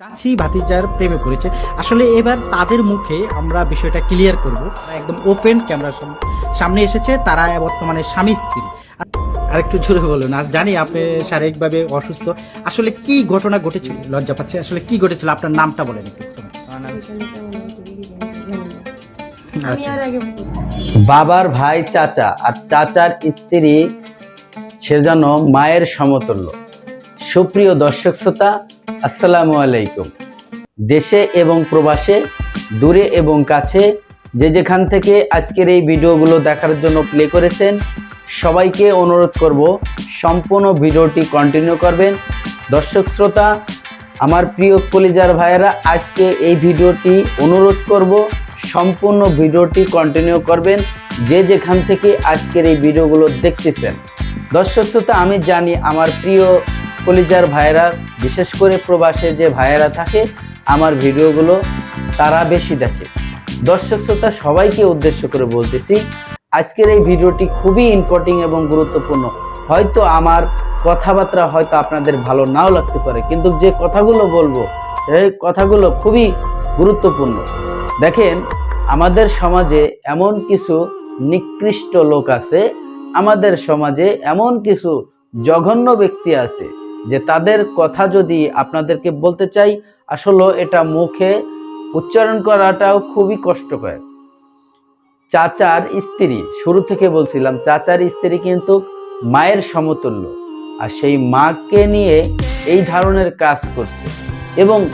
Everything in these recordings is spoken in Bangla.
চাচি ভাতিজার প্রেমে পড়েছে। আসলে এবার তাদের মুখে আমরা বিষয়টা ক্লিয়ার করব। একদম ওপেন ক্যামেরার সামনে এসেছে তারা বর্তমানে স্বামী স্ত্রী। আর একটু জোরে বলুন আর জানি আপনি শারীরিকভাবে অসুস্থ। আসলে কি ঘটনা ঘটেছিল? লজ্জা পাচ্ছে। আসলে কি ঘটেছিল? আপনার নামটা বলেন আচ্ছা। আর আগে বাবার ভাই চাচা আর চাচার স্ত্রী সে যেন মায়ের সমতুল্য। সুপ্রিয় দর্শক শ্রোতা আসসালামু আলাইকুম। দেশে এবং প্রবাসে, দূরে এবং কাছে যে যেখান থেকে আজকের এই ভিডিওগুলো দেখার জন্য প্লে করেছেন, সবাইকে অনুরোধ করব সম্পূর্ণ ভিডিওটি কন্টিনিউ করবেন। দর্শক শ্রোতা, আমার প্রিয় কলিজার ভাইয়েরা, আজকে এই ভিডিওটি অনুরোধ করব সম্পূর্ণ ভিডিওটি কন্টিনিউ করবেন যে যেখান থেকে আজকের এই ভিডিওগুলো দেখতেছেন। দর্শক শ্রোতা, আমি জানি আমার প্রিয় কলিজার ভাইয়েরা, বিশেষ করে প্রবাসে যে ভাইয়েরা থাকে, আমার ভিডিওগুলো তারা বেশি দেখে। দর্শক শ্রোতা, সবাইকে উদ্দেশ্য করে বলতেছি, আজকের এই ভিডিওটি খুবই ইম্পর্টেন্ট এবং গুরুত্বপূর্ণ। হয়তো আমার কথাবার্তা হয়তো আপনাদের ভালো নাও লাগতে পারে, কিন্তু যে কথাগুলো বলব, এই কথাগুলো খুবই গুরুত্বপূর্ণ। দেখেন, আমাদের সমাজে এমন কিছু নিকৃষ্ট লোক আছে, আমাদের সমাজে এমন কিছু জঘন্য ব্যক্তি আছে যে তাদের কথা যদি আপনাদেরকে বলতে চাই, আসলে এটা মুখে উচ্চারণ করাটাও খুবই কষ্টকর। চাচার স্ত্রী, শুরু থেকে বলছিলাম, চাচার স্ত্রী কিন্তু মায়ের সমতুল্য। আর সেই মাকে নিয়ে এই ধরনের কাজ করছে। এবং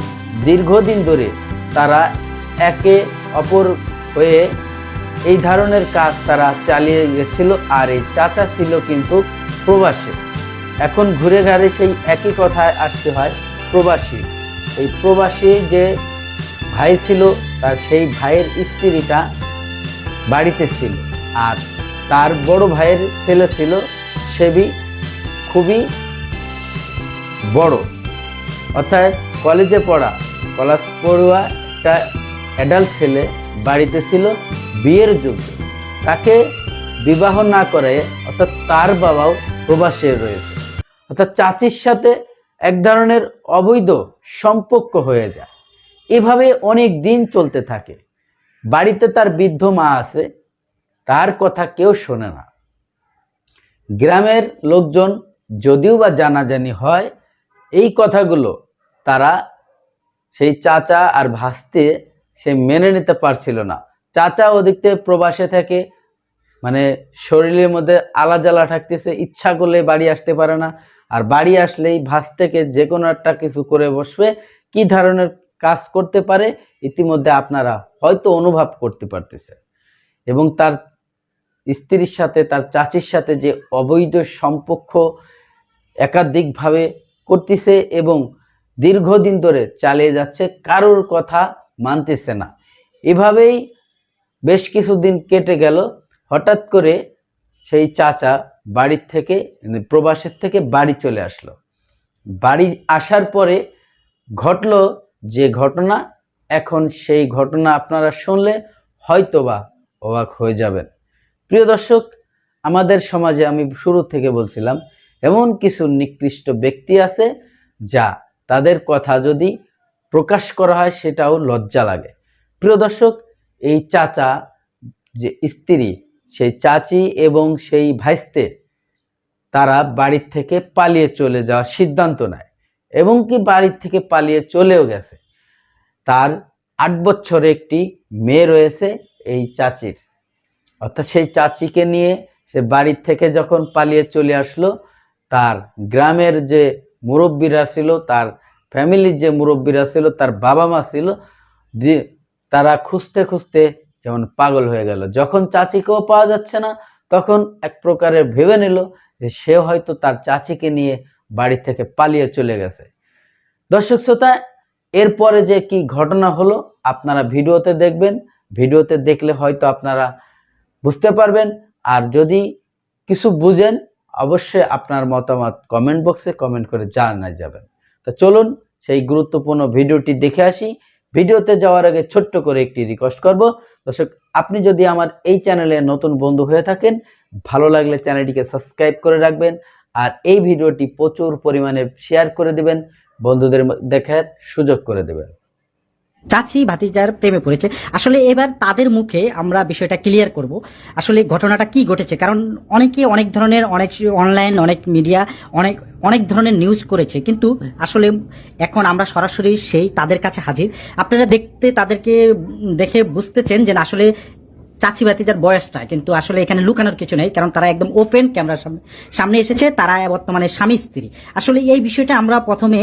দীর্ঘদিন ধরে তারা একে অপর হয়ে এই ধরনের কাজ তারা চালিয়ে গেছিল। আর এই চাচা ছিল কিন্তু প্রবাসী। এখন ঘুরে ঘাড়ে সেই একই কথায় আসতে হয়, প্রবাসী। এই প্রবাসী যে ভাই ছিল, তার সেই ভাইয়ের স্ত্রীটা বাড়িতে ছিল। আর তার বড় ভাইয়ের ছেলে ছিল সেবি খুবই বড়। অর্থাৎ কলেজে পড়া, কলেজ পড়ুয়া একটা অ্যাডাল্ট ছেলে, বাড়িতে ছিল, বিয়ের যুগে তাকে বিবাহ না করে অর্থাৎ তার বাবাও প্রবাসে রয়েছে। অর্থাৎ চাচির সাথে এক ধরনের অবৈধ সম্পর্ক হয়ে যায়। এভাবে অনেক দিন চলতে থাকে। বাড়িতে তার বৃদ্ধ মা আছে, তার কথা কেউ শোনে না। গ্রামের লোকজন যদিও বা জানাজানি হয়, এই কথাগুলো তারা সেই চাচা আর ভাসতে সে মেনে নিতে পারছিল না। চাচা ওদিক থেকে প্রবাসে থাকে মানে শরীরের মধ্যে আলা জ্বালা থাকতেছে ইচ্ছা করলে বাড়ি আসতে পারে না। আর বাড়ি আসলেই ভাস থেকে যে কোনো একটা কিছু করে বসবে, কি ধরনের কাজ করতে পারে, ইতিমধ্যে আপনারা হয়তো অনুভব করতে পারতেছে এবং তার স্ত্রীর সাথে, তার চাচির সাথে যে অবৈধ সম্পর্ক একাধিকভাবে করতেছে এবং দীর্ঘদিন ধরে চালিয়ে যাচ্ছে, কারোর কথা মানতেছে না। এভাবেই বেশ কিছুদিন কেটে গেল। হঠাৎ করে সেই চাচা বাড়ির থেকে মানে প্রবাসের থেকে বাড়ি চলে আসলো। বাড়ি আসার পরে ঘটলো যে ঘটনা, এখন সেই ঘটনা আপনারা শুনলে হয়তোবা অবাক হয়ে যাবেন। প্রিয় দর্শক, আমাদের সমাজে আমি শুরু থেকে বলছিলাম, এমন কিছু নিকৃষ্ট ব্যক্তি আছে যা তাদের কথা যদি প্রকাশ করা হয় সেটাও লজ্জা লাগে। প্রিয় দর্শক, এই চাচা যে স্ত্রী সেই চাচি এবং সেই ভাইস্তে তারা বাড়ির থেকে পালিয়ে চলে যাওয়ার সিদ্ধান্ত নেয় এবং কি বাড়ির থেকে পালিয়ে চলেও গেছে। তার আট বছরে একটি মেয়ে রয়েছে এই চাচির। অর্থাৎ সেই চাচিকে নিয়ে সে বাড়ির থেকে যখন পালিয়ে চলে আসলো, তার গ্রামের যে মুরব্বীরা ছিল, তার ফ্যামিলির যে মুরব্বীরা ছিল, তার বাবা মা ছিল, যে তারা খুঁজতে খুঁজতে যেমন পাগল হয়ে গেল। যখন চাচিকেও পাওয়া যাচ্ছে না, তখন এক প্রকারের ভেবে নিল যে সে হয়তো তার চাচিকে নিয়ে বাড়ি থেকে পালিয়ে চলে গেছে। দর্শক শ্রোতা, এরপরে যে কি ঘটনা হলো, আপনারা ভিডিওতে দেখবেন। ভিডিওতে দেখলে হয়তো আপনারা বুঝতে পারবেন। আর যদি কিছু বুঝেন, অবশ্যই আপনার মতামত কমেন্ট বক্সে কমেন্ট করে জানাই যাবেন তো চলুন সেই গুরুত্বপূর্ণ ভিডিওটি দেখে আসি। ভিডিওতে যাওয়ার আগে ছোট্ট করে একটি রিকোয়েস্ট করব। দর্শক, আপনি যদি আমার এই চ্যানেলে নতুন বন্ধু হয়ে থাকেন, ভালো লাগলে চ্যানেলটিকে সাবস্ক্রাইব করে রাখবেন আর এই ভিডিওটি প্রচুর পরিমাণে শেয়ার করে দেবেন। বন্ধুদের দেখার সুযোগ করে দেবেন। চাচি ভাতিজার প্রেমে পড়েছে। আসলে এবার তাদের মুখে আমরা বিষয়টা ক্লিয়ার করব। আসলে ঘটনাটা কি ঘটেছে? কারণ অনেকে অনেক ধরনের, অনেক অনলাইন অনেক মিডিয়া অনেক অনেক ধরনের নিউজ করেছে। কিন্তু আসলে এখন আমরা সরাসরি সেই তাদের কাছে হাজির। আপনারা দেখতে, তাদেরকে দেখে বুঝতেছেন যে আসলে চাচি ভাতিজার বয়সটা কিন্তু আসলে এখানে লুকানোর কিছু নেই কারণ তারা একদম ওপেন ক্যামেরার সামনে সামনে এসেছে তারা বর্তমানে স্বামী স্ত্রী। আসলে এই বিষয়টা আমরা প্রথমে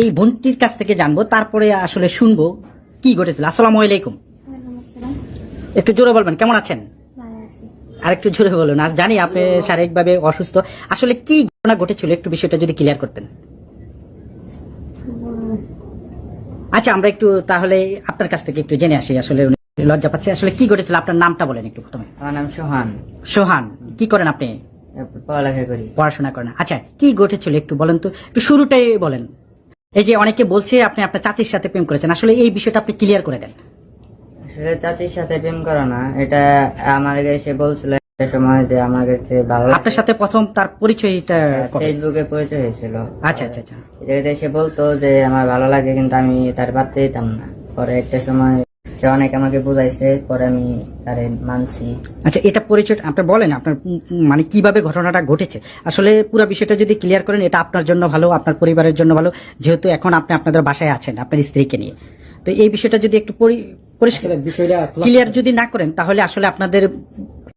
এই বোনটির কাছ থেকে জানব তারপরে আসলে শুনব কি ঘটেছিল। আসসালামু আলাইকুম। একটু জোরে বলবেন কেমন আছেন? আর একটু জোরে বলুন আজ জানি আপনি শারীরিকভাবে অসুস্থ। আসলে কি ঘটনা ঘটেছিল একটু বিষয়টা যদি ক্লিয়ার করতেন। আচ্ছা আমরা একটু তাহলে আপনার কাছ থেকে একটু জেনে আসি আসলে লজ্জা পাচ্ছে। আসলে কি ঘটেছিল? আপনার নামটা বলেন একটু প্রথমে। আমার নাম সোহান। সোহান কি করেন আপনি? পড়ালেখা করি। পড়াশোনা করেন। আচ্ছা কি ঘটেছিল একটু বলেন তো? একটু শুরুটাই বলেন। এই যে অনেকে বলছে আপনি আপনার চাচির সাথে প্রেম করেছেন। আসলে এই বিষয়টা আপনি ক্লিয়ার করে দেন। আসলে চাচির সাথে প্রেম করো না। এটা আমার এসে বলছিল সময় যে আমার কাছে ভালো আপনার সাথে প্রথম তার পরিচয়টা? ফেসবুকে পরিচয় হয়েছিল। আচ্ছা আচ্ছা আচ্ছা। এসে বলতো যে আমার ভালো লাগে কিন্তু আমি তার বাড়তে দিতাম না। পরে একটা সময় সে অনেক আমাকে বুঝাইছে পরে আমি তারে মানছি। আচ্ছা এটা পরিচয় আপনি বলেন আপনার মানে কীভাবে ঘটনাটা ঘটেছে? আসলে পুরো বিষয়টা যদি ক্লিয়ার করেন এটা আপনার জন্য ভালো আপনার পরিবারের জন্য ভালো। যেহেতু এখন আপনি আপনাদের বাসায় আছেন আপনার স্ত্রীকে নিয়ে। তো এই বিষয়টা যদি একটু পরিষ্কার বিষয়টা ক্লিয়ার যদি না করেন তাহলে আসলে আপনাদের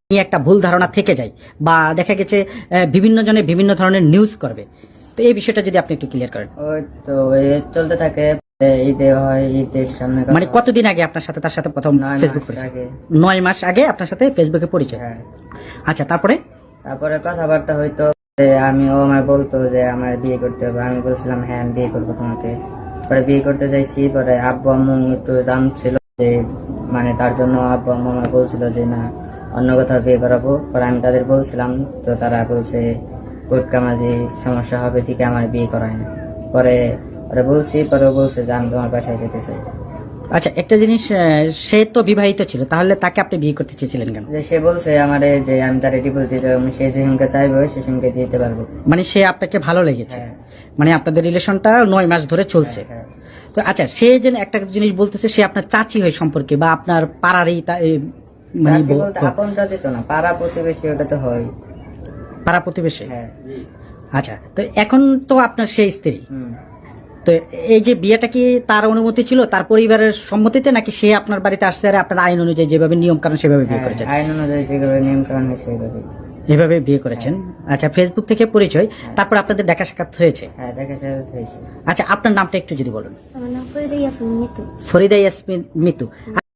নিয়ে একটা ভুল ধারণা থেকে যায়। বা দেখা গেছে আহ, বিভিন্ন জনে বিভিন্ন ধরনের নিউজ করবে। তো এই বিষয়টা যদি আপনি একটু ক্লিয়ার করেন। ওই তো চলতে থাকে। ঈদে হয় ঈদের সামনে মানে কতদিন আগে আপনার সাথে তার সাথে প্রথম ফেসবুক পরিচয় নয় মাস আগে আপনার সাথে ফেসবুকে পরিচয়? হ্যাঁ। আচ্ছা তারপরে? তারপরে কথাবার্তা হইতো যে আমি ও আমার বলতো যে আমার বিয়ে করতে হবে। আমি বলছিলাম হ্যাঁ আমি বিয়ে করব তোমাকে। পরে বিয়ে করতে চাইছি পরে আব্বু আম্মু একটু দাম ছিল যে মানে তার জন্য আব্বু আম্মু আমার বলছিল যে না অন্য কোথাও বিয়ে করাবো। পরে আমি তাদের বলছিলাম তো তারা বলছে কোর্ট কামাজি সমস্যা হবে ঠিক আমার বিয়ে করায় না। পরে পরে বলছি পরে বলছে যে আমি তোমার বাসায় যেতে চাই। আচ্ছা একটা জিনিস সে তো বিবাহিত ছিল তাহলে তাকে আপনি বিয়ে করতে চেয়েছিলেন কেন? যে সে বলছে আমার যে আমি তার ডিপোজিট দিতে পারব সে যেসঙ্গে চাইবে সে সঙ্গে দিতে পারব। মানে সে আপনাকে ভালো লেগেছে। হ্যাঁ। মানে আপনাদের রিলেশনটা নয় মাস ধরে চলছে। হ্যাঁ তো আচ্ছা সে যে একটা জিনিস বলতেছে সে আপনার চাচি হয় সম্পর্কে বা আপনার পাড়ারই মানে আপন চাচি তো না পাড়া প্রতিবেশী ওটা তো হয়। পাড়া প্রতিবেশী? হ্যাঁ। আচ্ছা তো এখন তো আপনার সেই স্ত্রী। হুম। তো এই যে বিয়েটা কি তার অনুমতি ছিল? তার পরিবারের সম্মতিতে নাকি সে আপনার বাড়িতে আসতে আর আপনার আইন অনুযায়ী যেভাবে নিয়ম কারণ সেভাবে বিয়ে হ্যাঁ, করেছেন? আইন অনুযায়ী যেভাবে নিয়ম কারণ সেভাবে। এভাবে বিয়ে করেছেন? আচ্ছা ফেসবুক থেকে পরিচয় তারপর আপনাদের দেখা সাক্ষাৎ হয়েছে? হ্যাঁ দেখা সাক্ষাৎ হয়েছে। আচ্ছা আপনার নামটা একটু যদি বলুন। ফরিদা ইয়াসমিন মিতু।